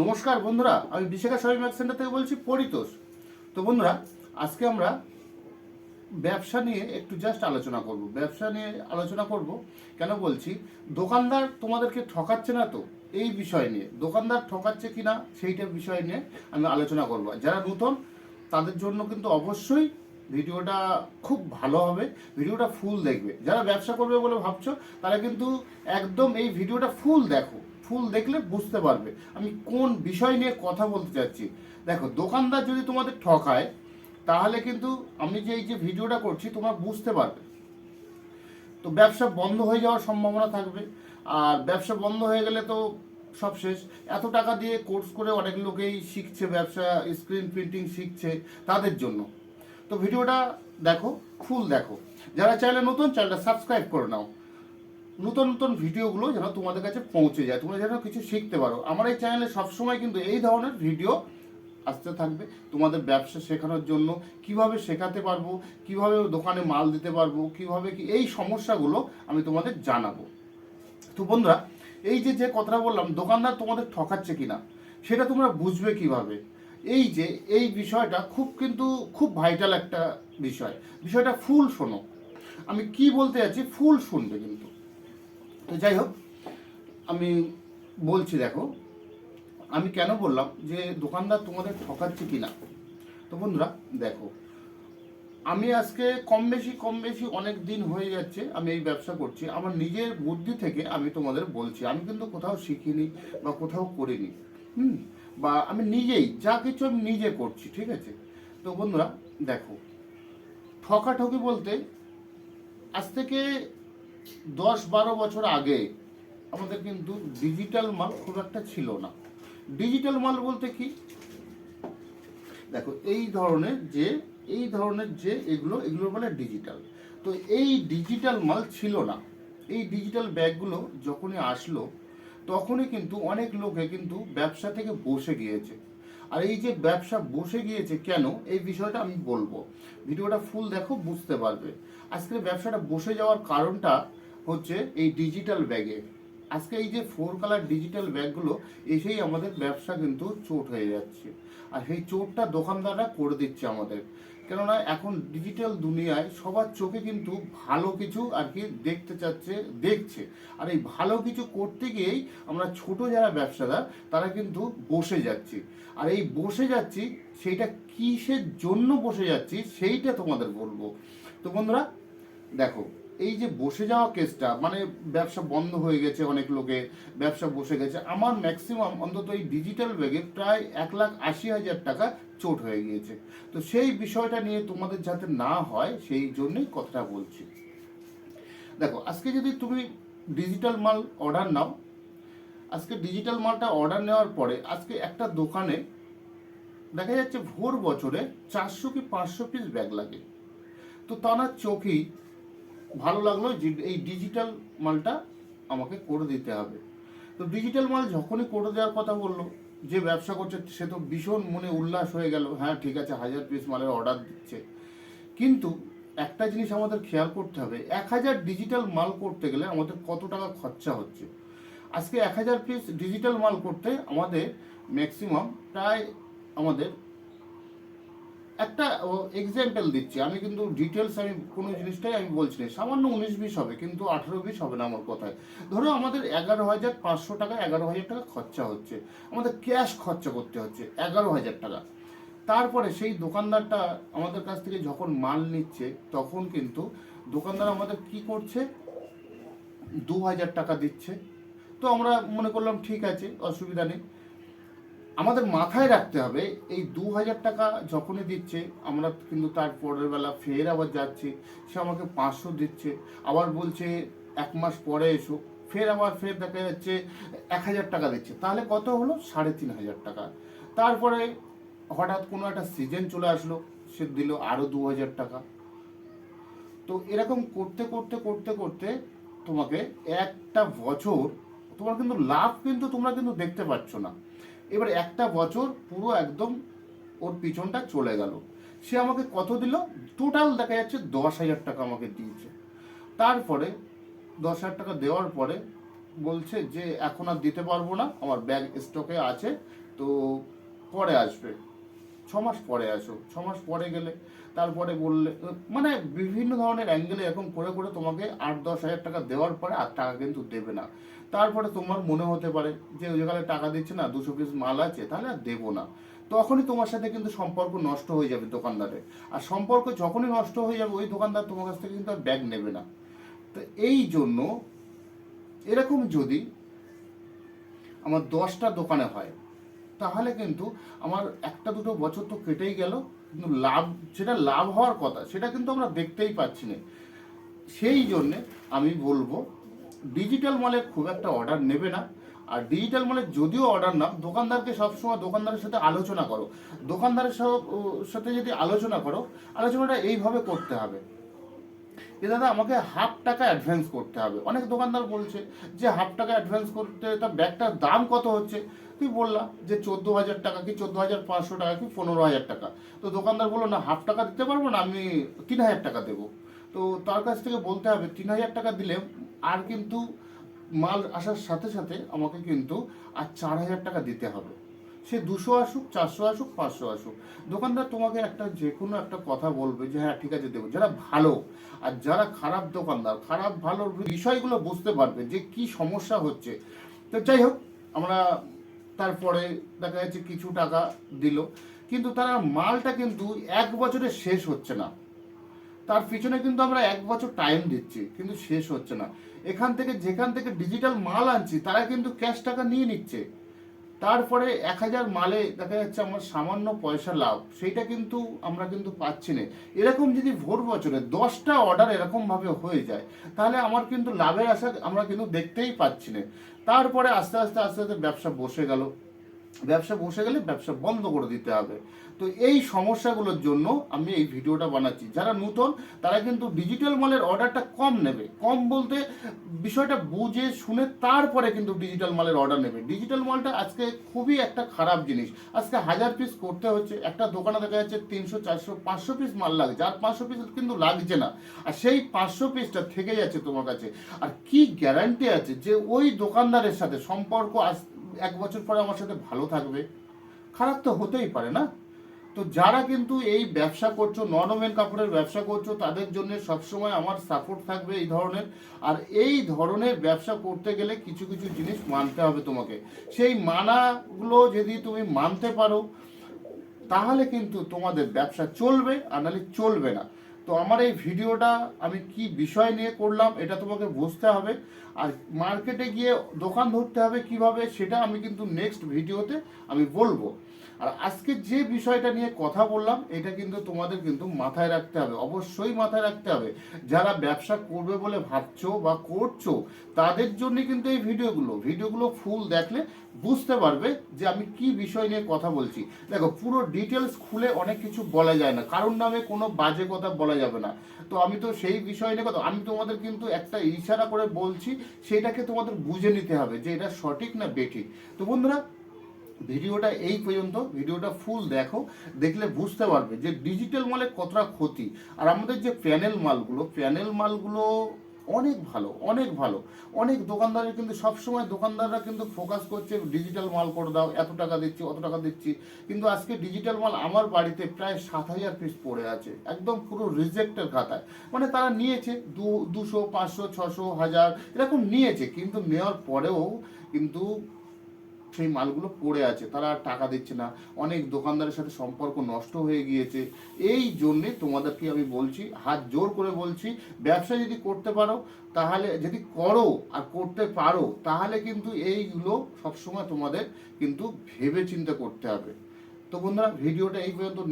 নমস্কার বন্ধুরা, আমি বিশাখা শহীদ ম্যাক সেন্টার থেকে বলছি পরিতোষ। তো বন্ধুরা, আজকে আমরা ব্যবসা নিয়ে একটু জাস্ট আলোচনা করব। ব্যবসা নিয়ে আলোচনা করব, কেন বলছি, দোকানদার তোমাদেরকে ঠকাচ্ছে না তো? এই বিষয় নিয়ে। দোকানদার ঠকাচ্ছে কি না সেইটার বিষয় নিয়ে আমি আলোচনা করব। যারা নতুন, তাদের জন্য কিন্তু অবশ্যই ভিডিওটা খুব ভালো হবে। ভিডিওটা ফুল দেখবে। যারা ব্যবসা করবে বলে ভাবছ, তারা কিন্তু একদম এই ভিডিওটা ফুল দেখো। ফুল দেখলে বুঝতে পারবে। আমি কোন বিষয় নিয়ে কথা বলতে চাচ্ছি? দেখো, দোকানদার যদি তোমাদের ঠকায়, তাহলে কিন্তু আমি যে এই যে ভিডিওটা করছি, তোমরা বুঝতে পারবে। তো ব্যবসা বন্ধ হয়ে যাওয়ার সম্ভাবনা থাকবে। আর ব্যবসা বন্ধ হয়ে গেলে তো সব শেষ। এত টাকা দিয়ে কোর্স করে অনেক লোকেই শিখছে ব্যবসা স্ক্রিন প্রিন্টিং শিখছে তাদের জন্য। তো ভিডিওটা দেখো, ফুল দেখো। যারা চাইলে নতুন, চ্যানেলটা সাবস্ক্রাইব করে নাও। নতুন নতুন ভিডিওগুলো যেন তোমাদের কাছে পৌঁছে যায়। তোমরা যেন কিছু শিখতে পারো। আমার এই চ্যানেলে সবসময় কিন্তু এই ধরনের ভিডিও আসতে থাকবে। তোমাদের ব্যবসা শেখানোর জন্য কীভাবে শেখাতে পারব, কীভাবে দোকানে মাল দিতে পারব, কীভাবে কি, এই সমস্যাগুলো আমি তোমাদের জানাব। তো বন্ধুরা, এই যে যে কথাটা বললাম, দোকানদার তোমাদের ঠকাচ্ছে কিনা, সেটা তোমরা বুঝবে কীভাবে? এই যে, এই বিষয়টা খুব কিন্তু, খুব ভাইটাল একটা বিষয়। বিষয়টা ফুল শোনো। আমি কি বলতে যাচ্ছি, ফুল শুনবে কিন্তু। তো যাই হোক, আমি বলছি দেখো, আমি কেন বললাম যে দোকানদার তোমাদের ঠকাচ্ছে কিনা? তো বন্ধুরা, দেখো, আমি আজকে কম বেশি কম বেশি অনেক দিন হয়ে যাচ্ছে আমি এই ব্যবসা করছি। আমার নিজের বুদ্ধি থেকে আমি তোমাদের বলছি। আমি কিন্তু কোথাও শিখিনি বা কোথাও করিনি। হুম? বা আমি নিজেই, যা কিছু আমি নিজে করছি, ঠিক আছে? তো বন্ধুরা, দেখো, ঠকাঠকি বলতে আজ থেকে দশ বারো বছর আগে আমাদের কিন্তু ডিজিটাল মাল খুব একটা ছিল না। ডিজিটাল মাল বলতে কি? দেখো, এই ধরনের যে, এই ধরনের যে এগুলো এগুলো বলে ডিজিটাল তো এই ডিজিটাল মাল ছিল না। এই ডিজিটাল ব্যাগগুলো যখনই আসলো, তখনই কিন্তু অনেক লোকে কিন্তু ব্যবসা থেকে বসে গিয়েছে। আর এই যে ব্যবসা বসে গিয়েছে কেন, এই বিষয়টা আমি বলব। ভিডিওটা ফুল দেখো, বুঝতে পারবে। আজকে ব্যবসাটা বসে যাওয়ার কারণটা হচ্ছে এই ডিজিটাল ব্যাগে আজকে এই যে ফোর কালার ডিজিটাল ব্যাগগুলো এসেই আমাদের ব্যবসা কিন্তু চোট হয়ে যাচ্ছে। আর সেই চোটটা দোকানদাররা করে দিচ্ছে আমাদের। কেননা এখন ডিজিটাল দুনিয়ায় সবার চোখে কিন্তু ভালো কিছু আর কি দেখতে চাচ্ছে, দেখছে। আর এই ভালো কিছু করতে গিয়েই আমরা ছোট যারা ব্যবসাদার, তারা কিন্তু বসে যাচ্ছি। আর এই বসে যাচ্ছি, সেইটা কিসের জন্য বসে যাচ্ছি, সেইটা তোমাদের বলব। তো বন্ধুরা, দেখো, এই যে বসে যাওয়া কেসটা মানে ব্যবসা বন্ধ হয়ে গেছে অনেক লোকে, ব্যবসা বসে গেছে। আমার ম্যাক্সিমাম অন্তত এই ডিজিটাল ব্যাগে প্রায় এক লাখ আশি হাজার টাকা চোট হয়ে গিয়েছে। তো সেই বিষয়টা নিয়ে তোমাদের যাতে না হয়, সেই জন্যই কথাটা বলছি। দেখো, আজকে যদি তুমি ডিজিটাল মাল অর্ডার নাও, আজকে ডিজিটাল মালটা অর্ডার নেওয়ার পরে আজকে একটা দোকানে দেখা যাচ্ছে ভোর বছরে চারশো কি পাঁচশো পিস ব্যাগ লাগে। তো তার চোখেই ভালো লাগল যে এই ডিজিটাল মালটা আমাকে করে দিতে হবে। তো ডিজিটাল মাল যখনই করে দেওয়ার কথা বলল যে ব্যবসা করছে, সে তো ভীষণ মনে উল্লাস হয়ে গেল হ্যাঁ ঠিক আছে, হাজার পিস মালের অর্ডার দিচ্ছে। কিন্তু একটা জিনিস আমাদের খেয়াল করতে হবে, এক হাজার ডিজিটাল মাল করতে গেলে আমাদের কত টাকা খরচা হচ্ছে? আজকে এক হাজার পিস ডিজিটাল মাল করতে আমাদের ম্যাক্সিমাম প্রায় আমাদের একটা এক্সাম্পল দিচ্ছি। আমি কিন্তু ডিটেলস আমি, কোনো জিনিসটাই আমি বলছি না। সামান্য উনিশ বিশ হবে, কিন্তু আঠেরো বিশ হবে না আমার কথায়। ধরো আমাদের এগারো হাজার পাঁচশো টাকা, এগারো হাজার টাকা খরচা হচ্ছে। আমাদের ক্যাশ খরচা করতে হচ্ছে, এগারো হাজার টাকা। তারপরে সেই দোকানদারটা আমাদের কাছ থেকে যখন মাল নিচ্ছে, তখন কিন্তু দোকানদার আমাদের কি করছে? দু হাজার টাকা দিচ্ছে। তো আমরা মনে করলাম, ঠিক আছে, অসুবিধা নেই। আমাদের মাথায় রাখতে হবে, এই দু হাজার টাকা যখনই দিচ্ছে, আমরা কিন্তু তার পরের বেলা ফের আবার যাচ্ছি, সে আমাকে পাঁচশো দিচ্ছে, আবার বলছে এক মাস পরে এসো, ফের আবার ফের দেখা যাচ্ছে এক হাজার টাকা দিচ্ছে, তাহলে কত হলো? সাড়ে তিন হাজার টাকা। তারপরে হঠাৎ কোনো একটা সিজন চলে আসলো, সে দিল আরও দু হাজার টাকা। তো এরকম করতে করতে করতে করতে তোমাকে একটা বছর তোমার কিন্তু লাভ কিন্তু তোমরা কিন্তু দেখতে পাচ্ছ না। এবার একটা বছর পুরো একদম ওর পিছনটা চলে গেল। সে আমাকে কত দিল? টোটাল দেখা যাচ্ছে দশ হাজার টাকা আমাকে দিয়েছে। তারপরে দশ হাজার টাকা দেওয়ার পরে বলছে যে, এখন আর দিতে পারব না, আমার ব্যাগ স্টকে আছে, তো পরে আসবে। ছ মাস পরে আসো, ছ মাস পরে গেলে। তারপরে বললে মানে বিভিন্ন ধরনের অ্যাঙ্গেলে এরকম করে করে তোমাকে আট দশ হাজার টাকা দেওয়ার পরে আর টাকা কিন্তু দেবে না। তারপরে তোমার মনে হতে পারে যে ওই জায়গায় টাকা দিচ্ছে না, দুশো পিস মাল আছে, তাহলে আর দেবো না। তখনই তোমার সাথে কিন্তু সম্পর্ক নষ্ট হয়ে যাবে দোকানদারের। আর সম্পর্ক যখনই নষ্ট হয়ে যাবে, ওই দোকানদার তোমার কাছ থেকে কিন্তু আর ব্যাগ নেবে না। তো এই জন্য এরকম যদি আমার দশটা দোকানে হয়, তাহলে কিন্তু আমার একটা দুটো বছর তো কেটেই গেল, কিন্তু লাভ যেটা লাভ হওয়ার কথা, সেটা কিন্তু আমরা দেখতেই পাচ্ছি না। সেই জন্যে আমি বলব ডিজিটাল মলে খুব একটা অর্ডার নেবে না। আর ডিজিটাল মলে যদিও অর্ডার নাও, দোকানদারকে সবসময় দোকানদারের সাথে আলোচনা করো। দোকানদারের সাথে যদি আলোচনা করো, আলোচনাটা এইভাবে করতে হবে। যে দাদা, আমাকে হাফ টাকা অ্যাডভান্স করতে হবে। অনেক দোকানদার বলছে যে হাফ টাকা অ্যাডভান্স করতে তার ব্যাগটার দাম কত হচ্ছে? তুই বললা যে, চোদ্দ হাজার টাকা কি, চোদ্দ হাজার পাঁচশো টাকা কি, পনেরো হাজার টাকা? তো দোকানদার বলল, না হাফ টাকা দিতে পারব না, আমি তিন হাজার টাকা দেবো। তো তার কাছ থেকে বলতে হবে, তিন হাজার টাকা দিলে আর কিন্তু মাল আসার সাথে সাথে আমাকে কিন্তু আর চার হাজার টাকা দিতে হবে। সে দুশো আসুক, চারশো আসুক, পাঁচশো আসুক। দোকানদার তোমাকে একটা যে কোনো একটা কথা বলবে যে হ্যাঁ ঠিক আছে, দেবো। যারা ভালো আর যারা খারাপ দোকানদার, খারাপ ভালোর বিষয়গুলো বুঝতে পারবে যে কি সমস্যা হচ্ছে। তো যাই হোক, আমরা তারপরে দেখা যাচ্ছে কিছু টাকা দিল। কিন্তু তারা মালটা কিন্তু এক বছরে শেষ হচ্ছে না। তার পিছনে কিন্তু আমরা এক বছর টাইম দিচ্ছি, কিন্তু শেষ হচ্ছে না। এখান থেকে যেখান থেকে ডিজিটাল মাল আনছি, তারা কিন্তু ক্যাশ টাকা নিয়ে নিচ্ছে। তারপরে এক হাজার মালে দেখা যাচ্ছে আমার সামান্য পয়সা লাভ, সেইটা কিন্তু আমরা কিন্তু পাচ্ছি না। এরকম যদি ভোর বছরে দশটা অর্ডার এরকমভাবে হয়ে যায়, তাহলে আমার কিন্তু লাভের আশা আমরা কিন্তু দেখতেই পাচ্ছি না। তারপরে আস্তে আস্তে আস্তে আস্তে ব্যবসা বসে গেল। ব্যবসা বসে গেলে ব্যবসা বন্ধ করে দিতে হবে। তো এই সমস্যাগুলোর জন্য আমি এই ভিডিওটা বানাচ্ছি। যারা নতুন, তারা কিন্তু ডিজিটাল মালের অর্ডারটা কম নেবে। কম বলতে বিষয়টা বুঝে শুনে তারপরে কিন্তু ডিজিটাল মালের অর্ডার নেবে। ডিজিটাল মালটা আজকে খুবই একটা খারাপ জিনিস। আজকে হাজার পিস করতে হচ্ছে। একটা দোকানে দেখা যাচ্ছে তিনশো, চারশো, পাঁচশো পিস মাল লাগছে আর পাঁচশো পিস কিন্তু লাগছে না। আর সেই পাঁচশো পিসটা থেকে যাচ্ছে তোমার কাছে। আর কি গ্যারান্টি আছে যে ওই দোকানদারের সাথে সম্পর্ক আজ এক বছর পরে আমার সাথে ভালো থাকবে। খারাপ তো হতেই পারে না। তো যারা কিন্তু এই ব্যবসা করছ নর্মেল কাপড়ের ব্যবসা করছ, তাদের জন্য সবসময় আমার সাপোর্ট থাকবে এই ধরনের। আর এই ধরনের ব্যবসা করতে গেলে কিছু কিছু জিনিস মানতে হবে তোমাকে। সেই মানাগুলো যদি তুমি মানতে পারো, তাহলে কিন্তু তোমাদের ব্যবসা চলবে, আর নাহলে চলবে না। তো আমার এই ভিডিওটা আমি কি বিষয় নিয়ে করলাম এটা তোমাকে বুঝতে হবে। আর মার্কেটে গিয়ে দোকান ধরতে হবে কীভাবে সেটা আমি কিন্তু নেক্সট ভিডিওতে আমি বলব। আর আজকে যে বিষয়টা নিয়ে কথা বললাম, এটা কিন্তু তোমাদের কিন্তু মাথায় রাখতে হবে, অবশ্যই মাথায় রাখতে হবে। যারা ব্যবসা করবে বলে ভাবছ বা করছ, তাদের জন্য কিন্তু এই ভিডিওগুলো ভিডিওগুলো ফুল দেখলে বুঝতে পারবে যে আমি কি বিষয় নিয়ে কথা বলছি। দেখো, পুরো ডিটেলস খুলে অনেক কিছু বলা যায় না। কারণ নামে কোনো বাজে কথা বলা যাবে না। তো আমি তো সেই বিষয় নিয়ে আমি তোমাদের কিন্তু একটা ইশারা করে বলছি, সেটাকে তোমাদের বুঝে নিতে হবে যে এটা সঠিক না বেঠিক। তো বন্ধুরা, ভিডিওটা এই পর্যন্ত, ভিডিওটা ফুল দেখো, দেখলে বুঝতে পারবে যে ডিজিটাল মালের কতটা ক্ষতি। আর আমাদের যে প্যানেল মালগুলো প্যানেল মালগুলো অনেক ভালো অনেক ভালো। অনেক দোকানদারের কিন্তু সবসময় দোকানদাররা কিন্তু ফোকাস করছে ডিজিটাল মাল করে দাও, এত টাকা দিচ্ছি, অত টাকা দিচ্ছি। কিন্তু আজকে ডিজিটাল মাল আমার বাড়িতে প্রায় সাত হাজার পিস পড়ে আছে, একদম পুরো রিজেক্টের খাতায়। মানে তারা নিয়েছে দু, দুশো, পাঁচশো, ছশো, হাজার, এরকম নিয়েছে, কিন্তু নেওয়ার পরেও কিন্তু সেই মালগুলো পড়ে আছে, তারা আর টাকা দিচ্ছে না। অনেক দোকানদারের সাথে সম্পর্ক নষ্ট হয়ে গিয়েছে। এই জন্যে তোমাদেরকে আমি বলছি, হাত জোর করে বলছি, ব্যবসা যদি করতে পারো, তাহলে যদি করো আর করতে পারো, তাহলে কিন্তু এইগুলো সবসময় তোমাদের কিন্তু ভেবে চিন্তে করতে হবে। তো বন্ধুরা, ভিডিওটা এই পর্যন্ত